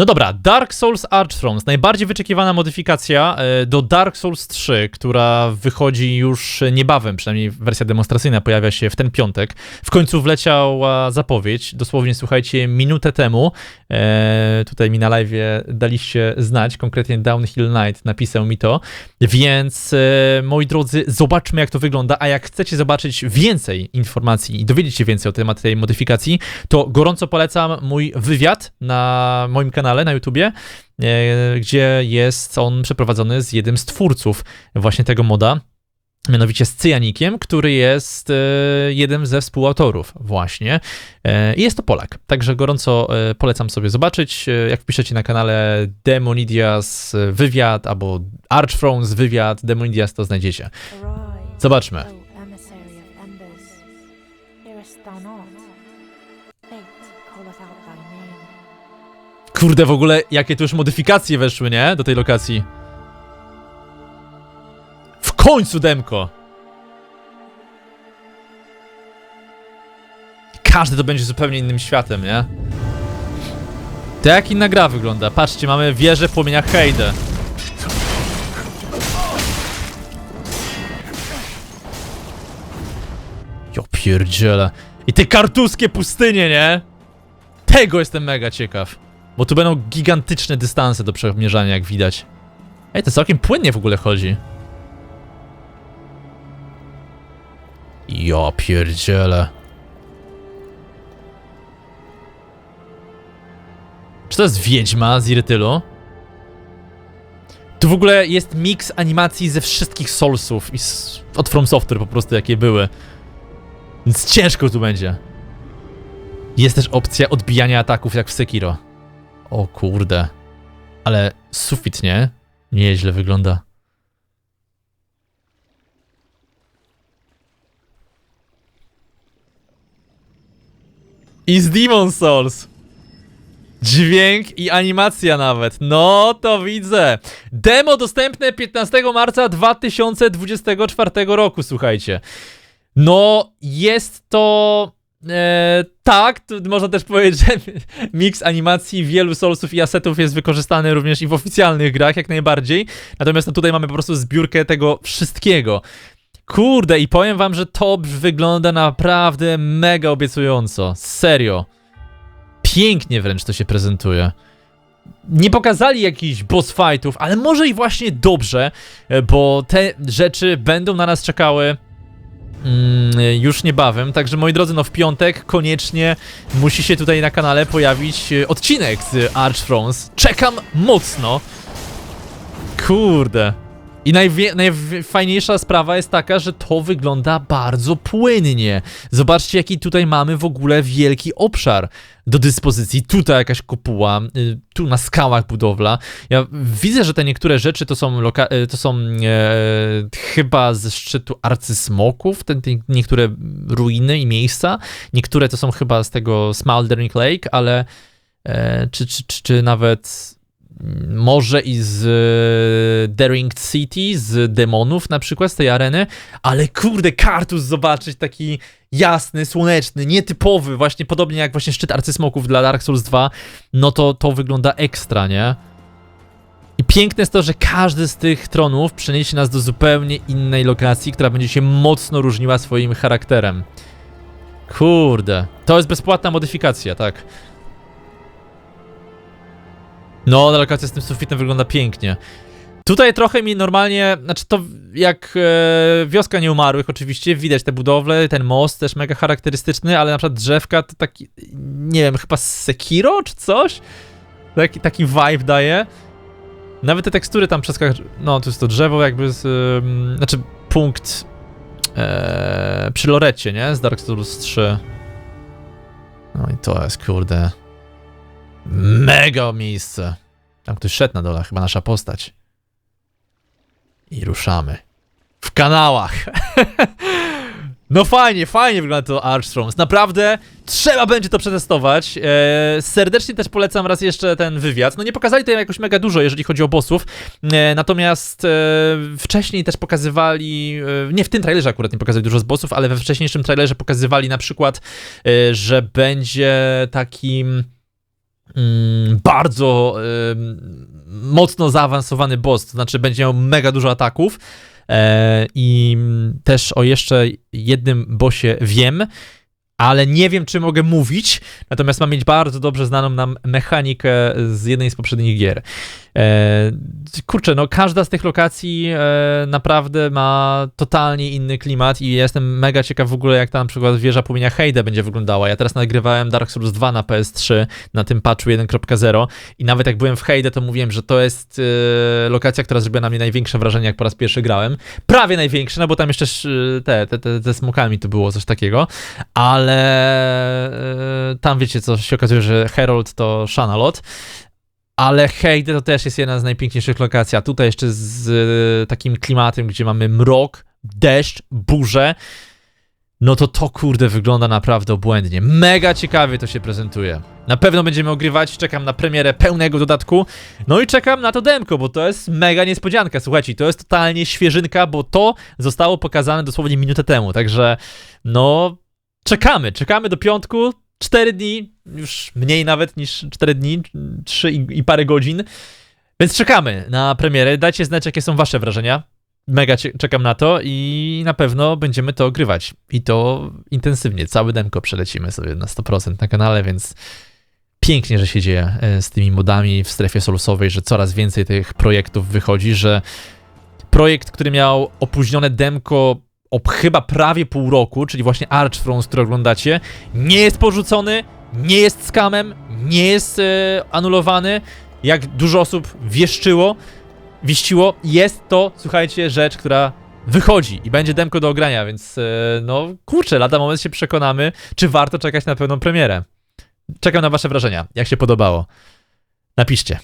No dobra, Dark Souls Archthrones, najbardziej wyczekiwana modyfikacja e, do Dark Souls 3, która wychodzi już niebawem, przynajmniej wersja demonstracyjna pojawia się w ten piątek. W końcu wleciała zapowiedź, dosłownie słuchajcie, minutę temu, e, tutaj mi na live daliście znać, konkretnie Downhill Knight napisał mi to, więc e, moi drodzy, zobaczmy jak to wygląda, a jak chcecie zobaczyć więcej informacji i dowiedzieć się więcej o temat tej modyfikacji, to gorąco polecam mój wywiad na moim kanale na YouTubie, e, gdzie jest on przeprowadzony z jednym z twórców właśnie tego moda, mianowicie z Cyjanikiem, który jest e, jednym ze współautorów właśnie. E, I jest to Polak, także gorąco polecam sobie zobaczyć. Jak wpiszecie na kanale Demonidias wywiad albo Archthrones wywiad Demonidias, to znajdziecie. Zobaczmy. O emissary of embers, hearest thou not? Fate calleth out thy name. Kurde, w ogóle jakie tu już modyfikacje weszły, nie? Do tej lokacji. W końcu demko! Każdy to będzie zupełnie innym światem, nie? To jak inna gra wygląda? Patrzcie, mamy wieżę płomienia Heide. Jo pierdziele. I te kartuskie pustynie, nie? Tego jestem mega ciekaw. Bo tu będą gigantyczne dystanse do przemierzania, jak widać. Ej, to całkiem płynnie w ogóle chodzi. Ja pierdziele. Czy to jest Wiedźma z Irytylu? Tu w ogóle jest miks animacji ze wszystkich Soulsów i z, od From Software po prostu, jakie były. Więc ciężko tu będzie. Jest też opcja odbijania ataków jak w Sekiro. O kurde. Ale sufit, nie? Nieźle wygląda. I z Demon Souls. Dźwięk i animacja nawet. No to widzę. Demo dostępne 15 marca 2024 roku, słuchajcie. No, jest to. E, tak, można też powiedzieć, że miks animacji wielu Soulsów i asetów jest wykorzystany również i w oficjalnych grach, jak najbardziej. Natomiast no, tutaj mamy po prostu zbiórkę tego wszystkiego. Kurde, i powiem wam, że to wygląda naprawdę mega obiecująco. Serio. Pięknie wręcz to się prezentuje. Nie pokazali jakichś boss fightów, ale może i właśnie dobrze, bo te rzeczy będą na nas czekały już niebawem. Także moi drodzy, no w piątek koniecznie musi się tutaj na kanale pojawić e, odcinek z Arch Thrones. Czekam mocno. Kurde. I najfajniejsza sprawa jest taka, że to wygląda bardzo płynnie. Zobaczcie, jaki tutaj mamy w ogóle wielki obszar do dyspozycji. Tutaj jakaś kopuła, y, tu na skałach budowla. Ja widzę, że te niektóre rzeczy to są, y, to są e, chyba ze szczytu arcysmoków, te, te niektóre ruiny i miejsca. Niektóre to są chyba z tego Smoldering Lake, ale e, czy, czy, czy, czy nawet może i z e, Daring City, z demonów na przykład, z tej areny, ale kurde, kartus zobaczyć taki jasny, słoneczny, nietypowy, właśnie podobnie jak właśnie szczyt arcysmoków dla Dark Souls 2, no to to wygląda ekstra, nie? I piękne jest to, że każdy z tych tronów przeniesie nas do zupełnie innej lokacji, która będzie się mocno różniła swoim charakterem. Kurde, to jest bezpłatna modyfikacja, tak. No, lokacja z tym sufitem wygląda pięknie. Tutaj trochę mi normalnie, znaczy to jak e, wioska nieumarłych oczywiście, widać te budowle, ten most też mega charakterystyczny, ale na przykład drzewka to taki, nie wiem, chyba Sekiro czy coś? Taki, taki vibe daje. Nawet te tekstury tam przeskak... No, to jest to drzewo jakby z... E, znaczy punkt e, przy Lorecie, nie? Z Dark Souls 3. No i to jest, kurde... Mega miejsce. Tam ktoś szedł na dole, chyba nasza postać. I ruszamy. W kanałach. No fajnie, fajnie wygląda to Archstroms. Naprawdę trzeba będzie to przetestować. Eee, serdecznie też polecam raz jeszcze ten wywiad. No nie pokazali tutaj jakoś mega dużo, jeżeli chodzi o bossów. Eee, natomiast e, wcześniej też pokazywali, e, nie w tym trailerze akurat nie pokazali dużo z bossów, ale we wcześniejszym trailerze pokazywali na przykład, e, że będzie takim bardzo ym, mocno zaawansowany boss, to znaczy będzie miał mega dużo ataków. E, I też o jeszcze jednym bossie wiem, ale nie wiem, czy mogę mówić. Natomiast mam mieć bardzo dobrze znaną nam mechanikę z jednej z poprzednich gier. E, kurczę, no każda z tych lokacji e, naprawdę ma totalnie inny klimat i jestem mega ciekaw w ogóle, jak ta na przykład wieża płomienia Heide będzie wyglądała. Ja teraz nagrywałem Dark Souls 2 na PS3 na tym patchu 1.0 i nawet jak byłem w Heide, to mówiłem, że to jest e, lokacja, która zrobiła na mnie największe wrażenie, jak po raz pierwszy grałem. Prawie największe, no bo tam jeszcze sz- te, te, te, te smokami to było coś takiego, ale tam wiecie, co się okazuje, że Herald to Shanalot. Ale Heide to też jest jedna z najpiękniejszych lokacji, a tutaj jeszcze z e, takim klimatem, gdzie mamy mrok, deszcz, burzę, no to to kurde wygląda naprawdę obłędnie. Mega ciekawie to się prezentuje. Na pewno będziemy ogrywać, czekam na premierę pełnego dodatku, no i czekam na to demko, bo to jest mega niespodzianka, słuchajcie, to jest totalnie świeżynka, bo to zostało pokazane dosłownie minutę temu, także no czekamy, czekamy do piątku, 4 dni, już mniej nawet niż 4 dni, 3 i, i parę godzin. Więc czekamy na premierę. Dajcie znać, jakie są wasze wrażenia. Mega czekam na to i na pewno będziemy to ogrywać. I to intensywnie. Cały demko przelecimy sobie na 100% na kanale, więc pięknie, że się dzieje e, z tymi modami w strefie solusowej, że coraz więcej tych projektów wychodzi, że projekt, który miał opóźnione demko o chyba prawie pół roku, czyli właśnie Arch Thrones, który oglądacie, nie jest porzucony, nie jest skamem, nie jest e, anulowany, jak dużo osób wieszczyło, wiściło, jest to, słuchajcie, rzecz, która wychodzi i będzie demko do ogrania, więc e, no kurczę, lada moment się przekonamy, czy warto czekać na pełną premierę. Czekam na wasze wrażenia, jak się podobało. Napiszcie.